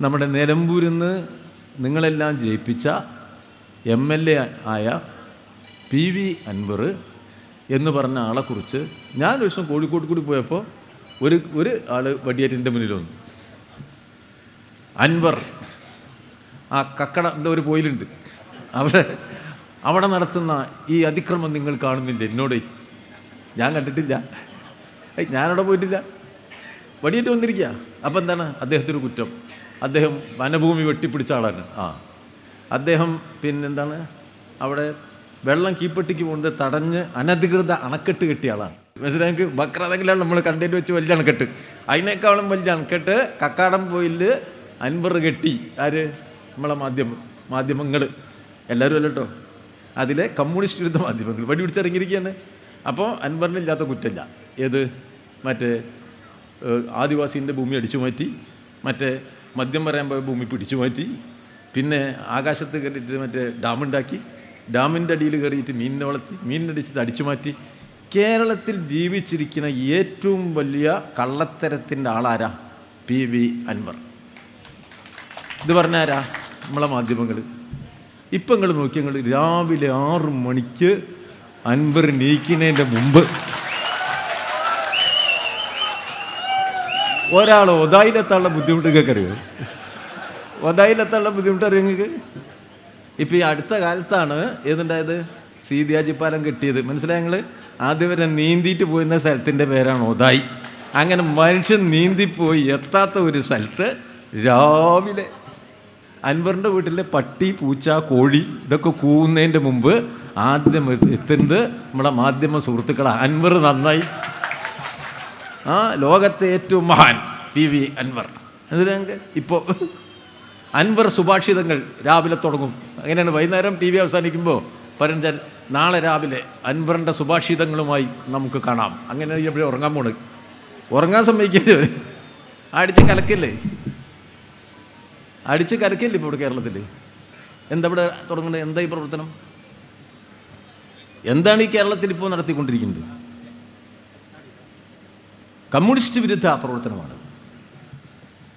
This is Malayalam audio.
നമ്മുടെ നിലമ്പൂരിൽ നിന്ന് നിങ്ങളെല്ലാം ജയിപ്പിച്ച എം എൽ എ ആയ പി വി അൻവർ എന്ന് പറഞ്ഞ ആളെക്കുറിച്ച് ഞാൻ ഒരു ദിവസം കോഴിക്കോട് കൂടി പോയപ്പോൾ ഒരു ഒരു ആൾ വടിയേറ്റിന്റെ മുന്നിൽ വന്നു. അൻവർ. ആ കക്കട എന്താ ഒരു പോയിലുണ്ട്. അവിടെ അവിടെ നടത്തുന്ന ഈ അതിക്രമം നിങ്ങൾ കാണുന്നില്ല എന്നോട്? ഞാൻ കണ്ടിട്ടില്ല. ഞാനവിടെ പോയിട്ടില്ല. വടിയേറ്റ് വന്നിരിക്കുക അപ്പം എന്താണ്? അദ്ദേഹത്തിന് കുറ്റം. അദ്ദേഹം വനഭൂമി വെട്ടിപ്പിടിച്ച ആളാണ്. ആ. അദ്ദേഹം പിന്നെന്താണ് അവിടെ വെള്ളം കീപ്പട്ടിക്ക് പോകുന്നത് തടഞ്ഞ് അനധികൃത അണക്കെട്ട് കെട്ടിയ ആളാണ്. മനസ്സിലാക്കി ബക്രാതെങ്കിലാണ് നമ്മൾ കണ്ടേറ്റ് വെച്ച് വലിയ അണക്കെട്ട്. അതിനേക്കാളും വലിയ അണക്കെട്ട് കക്കാടം പോയിൽ അൻപർ കെട്ടി. ആര്? നമ്മളെ മാധ്യമം മാധ്യമങ്ങൾ എല്ലാവരും അല്ല കേട്ടോ അതിലെ കമ്മ്യൂണിസ്റ്റ് വിരുദ്ധ മാധ്യമങ്ങൾ. വടി പിടിച്ചിറങ്ങിയിരിക്കുകയാണ് അപ്പോൾ അൻവറിനില്ലാത്ത കുറ്റമില്ല ഏത്? മറ്റേ ആദിവാസീന്റെ ഭൂമി അടിച്ചു മാറ്റി മറ്റേ മദ്യം പറയാൻ പോയ ഭൂമി പിടിച്ചു മാറ്റി പിന്നെ ആകാശത്ത് കയറിയിട്ട് മറ്റേ ഡാമുണ്ടാക്കി ഡാമിന്റെ അടിയിൽ കയറിയിട്ട് മീനിനെ വളർത്തി മീനിനടിച്ചിട്ട് അടിച്ചു മാറ്റി. കേരളത്തിൽ ജീവിച്ചിരിക്കുന്ന ഏറ്റവും വലിയ കള്ളത്തരത്തിന്റെ ആളാരാ പി വി അൻവർ. ഇത് പറഞ്ഞാരാ നമ്മളെ മാധ്യമങ്ങൾ. ഇപ്പം നിങ്ങൾ നോക്കി നിങ്ങൾ രാവിലെ ആറ് മണിക്ക് അൻവർ നീക്കുന്നതിന്റെ മുമ്പ് ഒരാൾ ഒതായിലെത്താനുള്ള ബുദ്ധിമുട്ട് നിങ്ങൾക്ക് അറിയോ ഒതായിലെത്താനുള്ള ബുദ്ധിമുട്ട് അറിയോ നിങ്ങൾക്ക് ഇപ്പം ഈ അടുത്ത കാലത്താണ് ഏതുണ്ടായത്? സീതിയാജിപ്പാലം കിട്ടിയത്. മനസ്സിലായ ഞങ്ങൾ ആദ്യം വരെ നീന്തിയിട്ട് പോയിരുന്ന സ്ഥലത്തിന്റെ പേരാണ് ഒതായി. അങ്ങനെ മനുഷ്യൻ നീന്തിപ്പോയി എത്താത്ത ഒരു സ്ഥലത്ത് രാവിലെ അൻവറിന്റെ വീട്ടിലെ പട്ടി പൂച്ച കോഴി ഇതൊക്കെ കൂവുന്നതിന്റെ മുമ്പ് ആദ്യം എത്തുന്നത് നമ്മുടെ മാധ്യമ സുഹൃത്തുക്കളാണ് അൻവർ നന്നായി ആ ലോകത്തെ ഏറ്റവും മഹാൻ പി വി അൻവർ. എന്തിനാ ഇപ്പോൾ അൻവർ സുഭാഷിതങ്ങൾ രാവിലെ തുടങ്ങും. അങ്ങനെയാണ് വൈകുന്നേരം ടി വി അവസാനിക്കുമ്പോൾ പരഞ്ചൻ നാളെ രാവിലെ അൻവറിന്റെ സുഭാഷിതങ്ങളുമായി നമുക്ക് കാണാം. അങ്ങനെ എപ്പോഴും ഉറങ്ങാൻ പോണ്. ഉറങ്ങാൻ സമ്മതിക്കരുത് അടിച്ച് കലക്കല്ലേ? അടിച്ച് കലക്കല്ലേ ഇപ്പോൾ ഇവിടെ കേരളത്തിൽ എന്താ ഇവിടെ തുടങ്ങുന്നത്? എന്താ ഈ പ്രവർത്തനം? എന്താണ് ഈ കേരളത്തിൽ ഇപ്പോൾ നടത്തിക്കൊണ്ടിരിക്കുന്നത്? കമ്മ്യൂണിസ്റ്റ് വിരുദ്ധ പ്രവർത്തനമാണ്.